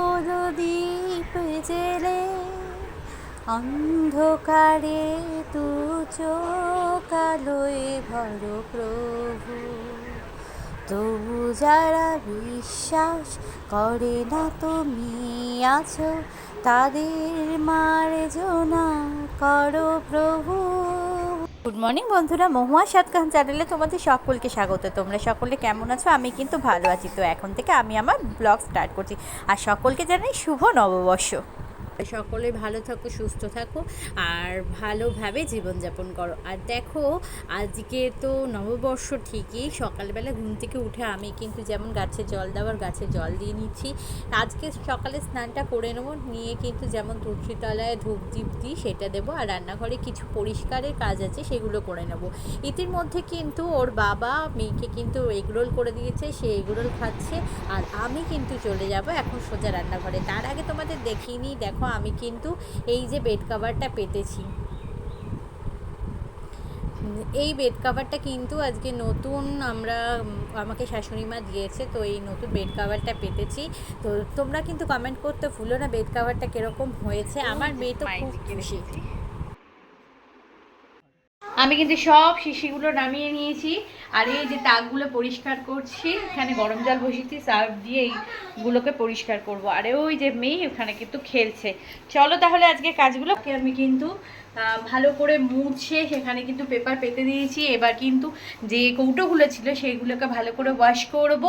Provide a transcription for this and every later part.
অনেকগুলো দ্বীপ জেলে অন্ধকারে তু চোকালোয় ভর প্রভু। তবু যারা বিশ্বাস করে না তুমি আছো, তাদের মার্জনা করো প্রভু। গুড মর্নিং বন্ধুরা। মহুয়া সাতকান চ্যানেলে তোমাদের সকলকে স্বাগত। তোমরা সকলে কেমন আছো? আমি কিন্তু ভালো আছি। তো এখন থেকে আমি আমার ব্লগ স্টার্ট করছি। আর সকলকে জানাই শুভ নববর্ষ। সকলে ভালো থাকো, সুস্থ থাকো আর ভালোভাবে জীবনযাপন করো। আর দেখো, আজকে তো নববর্ষ ঠিকই, সকালবেলা ঘুম থেকে উঠে আমি কিন্তু যেমন গাছে জল দেওয়ার গাছে জল দিয়ে নিচ্ছি। আজকে সকালে স্নানটা করে নেব, নিয়ে কিন্তু যেমন তুলসীতলায় ধূপ দ্বীপ দিই সেটা দেবো আর রান্নাঘরে কিছু পরিষ্কারের কাজ আছে সেগুলো করে নেব। ইতিমধ্যে কিন্তু ওর বাবা মেয়েকে কিন্তু এগরোল করে দিয়েছে, সে এগরোল খাচ্ছে আর আমি কিন্তু চলে যাব এখন সোজা রান্নাঘরে। তার আগে তোমাদের দেখিনি দেখো আমি কিন্তু এই যে বেড কাভারটা পেতেছি। এই বেড কাভারটা কিন্তু আজকে নতুন আমরা আমাকে শাশুড়ি মা দিয়েছে তো এই নতুন বেড কাভারটা পেতেছি। তো তোমরা কিন্তু কমেন্ট করতে ভুলো না বেড কাভারটা কীরকম হয়েছে। আমার মেয়ে তো খুব খুশি। আমি কিন্তু সব শিশিগুলো নামিয়ে নিয়েছি। আর এই যে তাকগুলো পরিষ্কার করছি, এখানে গরম জল বসিয়েছি, সার্ফ দিয়ে এইগুলোকে পরিষ্কার করব। আর ওই যে মেয়ে ওখানে কিন্তু খেলছে। চলো তাহলে আজকে কাজগুলোকে আমি কিন্তু ভালো করে মুছে সেখানে কিন্তু পেপার পেতে দিয়েছি। এবার কিন্তু যে কৌটোগুলো ছিল সেইগুলোকে ভালো করে ওয়াশ করব।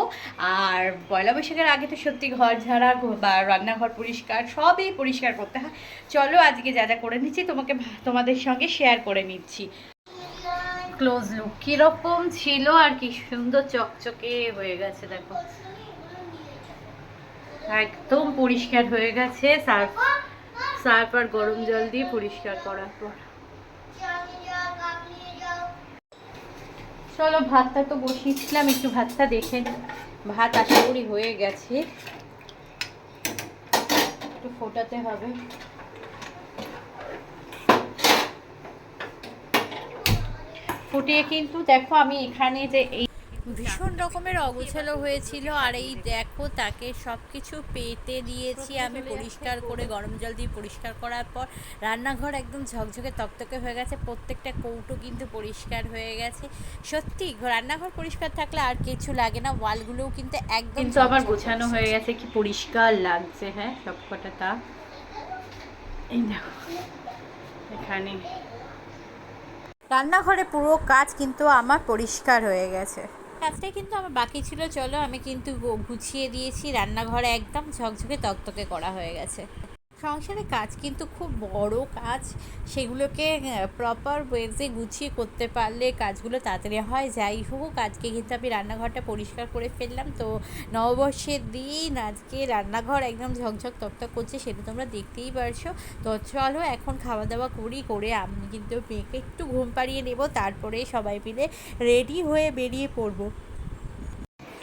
আর পয়লা বৈশাখের আগে তো সত্যি ঘর ঝাড়া বা রান্নাঘর পরিষ্কার, সবই পরিষ্কার করতে হয়। চলো আজকে যা যা করে নিচ্ছি তোমাকে, তোমাদের সঙ্গে শেয়ার করে নিচ্ছি। ক্লোজ লুক কীরকম ছিল আর কি সুন্দর চকচকে হয়ে গেছে, দেখো। একদম পরিষ্কার হয়ে গেছে। সার্ফ সার্ফ আর গরম জল দিয়ে পরিষ্কার করার পর। চলো, ভাতটা তো বসিয়েছিলাম, একটু ভাতটা দেখে। ভাত আশা করি হয়ে গেছে। একটু ফোটাতে হবে। ফুটিয়ে কিন্তু দেখো আমি এখানে যে এই ভীষণ রকমের অগোছালো হয়েছিল আর এই দেখো তাকে সব কিছু পেতে দিয়েছি আমি পরিষ্কার করে গরম জল দিয়ে পরিষ্কার করার পর রান্নাঘর একদম ঝকঝকে তকতকে হয়ে গেছে প্রত্যেকটা কৌটো কিন্তু পরিষ্কার হয়ে গেছে। সত্যি রান্নাঘর পরিষ্কার থাকলে আর কিছু লাগে না ওয়ালগুলোও কিন্তু একদম কিন্তু আমার গোছানো হয়ে গেছে কি পরিষ্কার লাগছে হ্যাঁ সব কটা তা। এই দেখো এখানে রান্নাঘরে পুরো কাজ কিন্তু আমার পরিষ্কার হয়ে গেছে। কাজটাই কিন্তু আমার বাকি ছিল, চলো আমি কিন্তু গুছিয়ে দিয়েছি, রান্নাঘরে একদম ঝকঝকে তকতকে করা হয়ে গেছে। সংসারে কাজ, কিন্তু খুব বড় কাজ, সেগুলোকে প্রপার ওয়েজে গুছিয়ে করতে পারলে কাজগুলো তাড়াতাড়ি হয়। যাই হোক, আজকে কিন্তু আমি রান্নাঘরটা পরিষ্কার করে ফেললাম। তো নববর্ষের দিন আজকে রান্নাঘর একদম ঝকঝক তকতক করছে, সেটা তোমরা দেখতেই পারছ। তো চলো, এখন খাওয়া দাওয়া করি, করে আমি কিন্তু মেয়েকে একটু ঘুম পাড়িয়ে নেব। তারপরে সবাই মিলে রেডি হয়ে বেরিয়ে পড়ব।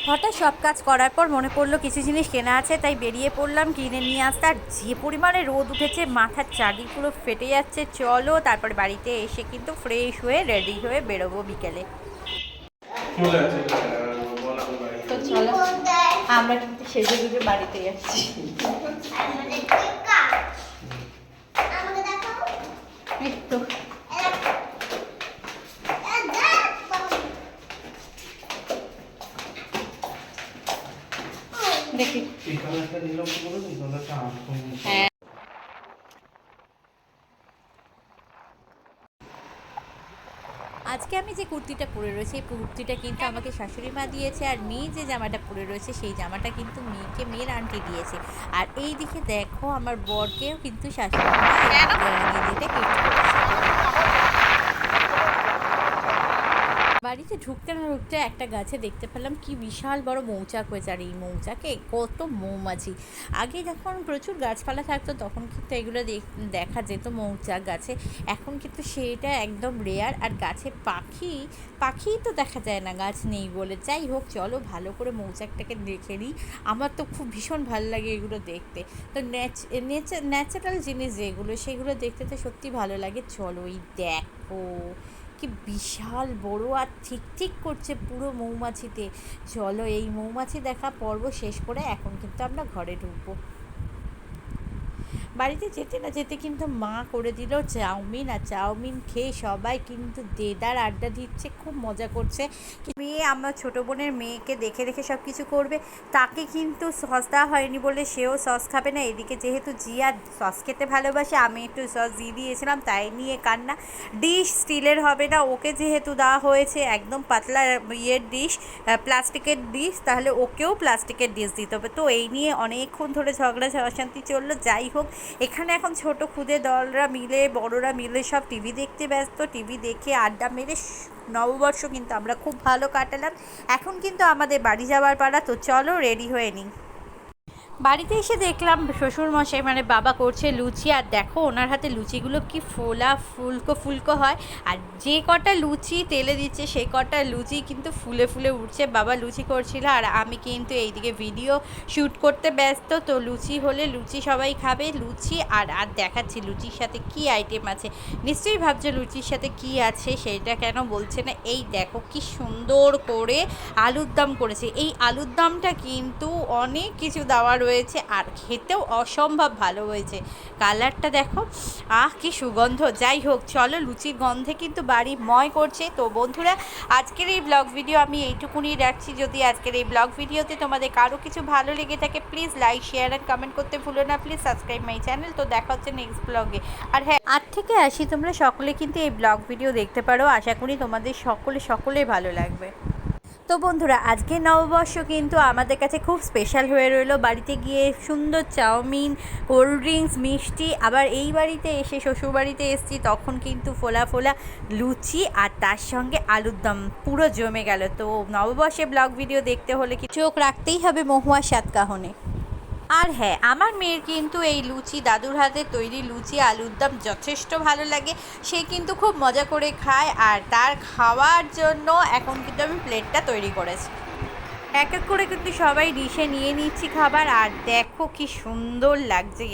হঠাৎ সব কাজ করার পর মনে পড়ল কিছু জিনিস কেনা আছে তাই বেরিয়ে পড়লাম কিনে নিয়ে আসতে। আর যে পরিমাণে রোদ উঠেছে মাথার চারি পুরো ফেটে যাচ্ছে। চলো তারপরে বাড়িতে এসে কিন্তু ফ্রেশ হয়ে রেডি হয়ে বেরোবো বিকেলে। তো চলো আমরা কিন্তু সেজে গুজে বাড়িতে যাচ্ছি তো দেখি। হ্যাঁ। আজকে আমি যে কুর্তিটা পরে রয়েছে এই কুর্তিটা কিন্তু আমাকে শাশুড়ি মা দিয়েছে আর মেয়ে যে জামাটা পরে রয়েছে সেই জামাটা কিন্তু মেয়েকে মেয়ের আন্টি দিয়েছে। আর এই দিকে দেখো আমার বরকেও কিন্তু শাশুড়ি মা গিফট করেছে বাড়িতে ঢুকতে না ঢুকতে একটা গাছে দেখতে পেলাম কি বিশাল বড় মৌচাক হয়েছে। আর এই মৌচাকে কত মৌমাছি। আগে যখন প্রচুর গাছপালা থাকতো, তখন কিন্তু এগুলো দেখ- যেত মৌচাক গাছে। এখন কিন্তু সেটা একদম রেয়ার আর গাছে পাখি পাখি তো দেখা যায় না, গাছ নেই বলে। যাই হোক, চলো ভালো করে মৌচাকটাকে দেখে নিই। আমার তো খুব ভীষণ ভালো লাগে এগুলো দেখতে। তো ন্যাচারাল জিনিস যেগুলো, সেগুলো দেখতে তো সত্যি ভালো লাগে। চলো এই দেখো। কি বিশাল বড় আর ঠিক ঠিক করছে পুরো মৌমাছিতে। চলো এই মৌমাছি দেখা পর্ব শেষ করে এখন কিন্তু আমরা ঘরে ঢুকবো। বাড়িতে যেতে না যেতে কিন্তু মা করে দিল চাউমিন আর চাউমিন খেয়ে সবাই কিন্তু দেদার আড্ডা দিচ্ছে, খুব মজা করছে। মেয়ে, আমার ছোটো বোনের মেয়েকে দেখে দেখে সব কিছু করবে, তাকে কিন্তু সস দেওয়া হয়নি বলে সেও সস খাবে না। এদিকে যেহেতু জিয়া সস খেতে ভালোবাসে, আমি একটু সস দিয়ে দিয়েছিলাম, তাই নিয়ে কান্না। ডিশ স্টিলের হবে না, ওকে যেহেতু দেওয়া হয়েছে একদম পাতলা ইয়ের ডিশ প্লাস্টিকের ডিশ, তাহলে ওকেও প্লাস্টিকের ডিশ দিতে হবে। তো এই নিয়ে অনেকক্ষণ ধরে ঝগড়া অশান্তি চলল, যাই হোক এখানে এখন ছোট খুদে দলরা মিলে, বড়রা মিলে সব টিভি দেখতে ব্যস্ত। টিভি দেখে আড্ডা মেরে নববর্ষ কিন্তু আমরা খুব ভালো কাটালাম। এখন কিন্তু আমাদের বাড়ি যাওয়ার পাড়া তো চলো রেডি হয়ে নিই। বাড়িতে এসে দেখলাম শ্বশুর মশাই মানে বাবা করছে লুচি, আর দেখো ওনার হাতে লুচিগুলো কি ফোলা ফুলকো ফুলকো হয়। আর যে কটা লুচি তেলে দিচ্ছে সেই কটা লুচি কিন্তু ফুলে ফুলে উঠছে। বাবা লুচি করছিল, আর আমি কিন্তু এইদিকে ভিডিও শ্যুট করতে ব্যস্ত। তো লুচি হলে লুচি সবাই খাবে, লুচি আর আর দেখাচ্ছি লুচির সাথে কি আইটেম আছে। নিশ্চয়ই ভাবছ লুচির সাথে কি আছে সেইটা কেন বলছে না? এই দেখো কি সুন্দর করে আলুর দম করেছে। এই আলুর দমটা কিন্তু অনেক কিছু দেওয়া রয়েছে আর খেতেও অসম্ভব ভালো হয়েছে। কালারটা দেখো, আহ, কি সুগন্ধ। যাই হোক, চলো লুচির গন্ধে কিন্তু বাড়ি ময় করছে। তো বন্ধুরা, আজকের এই ব্লগ ভিডিও আমি এইটুকুনি রাখছি। যদি আজকের এই ব্লগ ভিডিওতে তোমাদের কারও কিছু ভালো লেগে থাকে please like share and comment করতে ভুলো না। প্লিজ সাবস্ক্রাইব মাই চ্যানেল তো দেখা হচ্ছে নেক্সট ব্লগে আর হ্যাঁ আজ থেকে আসি। তোমরা সকলে কিন্তু এই ব্লগ ভিডিও দেখতে পারো। আশা করি তোমাদের সকলে সকলেই ভালো লাগবে। তো বন্ধুরা, আজকে নববর্ষ কিন্তু আমাদের কাছে খুব স্পেশাল হয়ে রইল। বাড়িতে গিয়ে সুন্দর চাউমিন কোল্ড ড্রিঙ্কস মিষ্টি, আবার এই বাড়িতে এসে শ্বশুরবাড়িতে এসেছি, তখন কিন্তু ফোলা ফোলা লুচি আর তার সঙ্গে আলুর দম পুরো জমে গেল। তো নববর্ষে ব্লগ ভিডিও দেখতে হলে কি চোখ রাখতেই হবে মহুয়া সাতকাহনে। আর হ্যাঁ আমার মেয়ের কিন্তু এই লুচি, দাদুর হাতে তৈরি লুচি, আলুর দম যথেষ্ট ভালো লাগে। সে কিন্তু খুব মজা করে খায় আর তার খাওয়ার জন্য এখন কিন্তু আমি প্লেটটা তৈরি করেছি। এক এক করে কিন্তু সবাই ডিশে নিয়ে নিচ্ছি খাবার আর দেখো কি সুন্দর লাগছে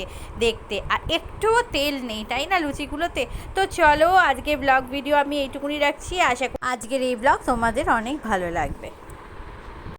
দেখতে। আর একটুও তেল নেই, তাই না লুচিগুলোতে? তো চলো আজকে ব্লগ ভিডিও আমি এইটুকুনি রাখছি। আশা করি আজকের এই ব্লগ তোমাদের অনেক ভালো লাগবে।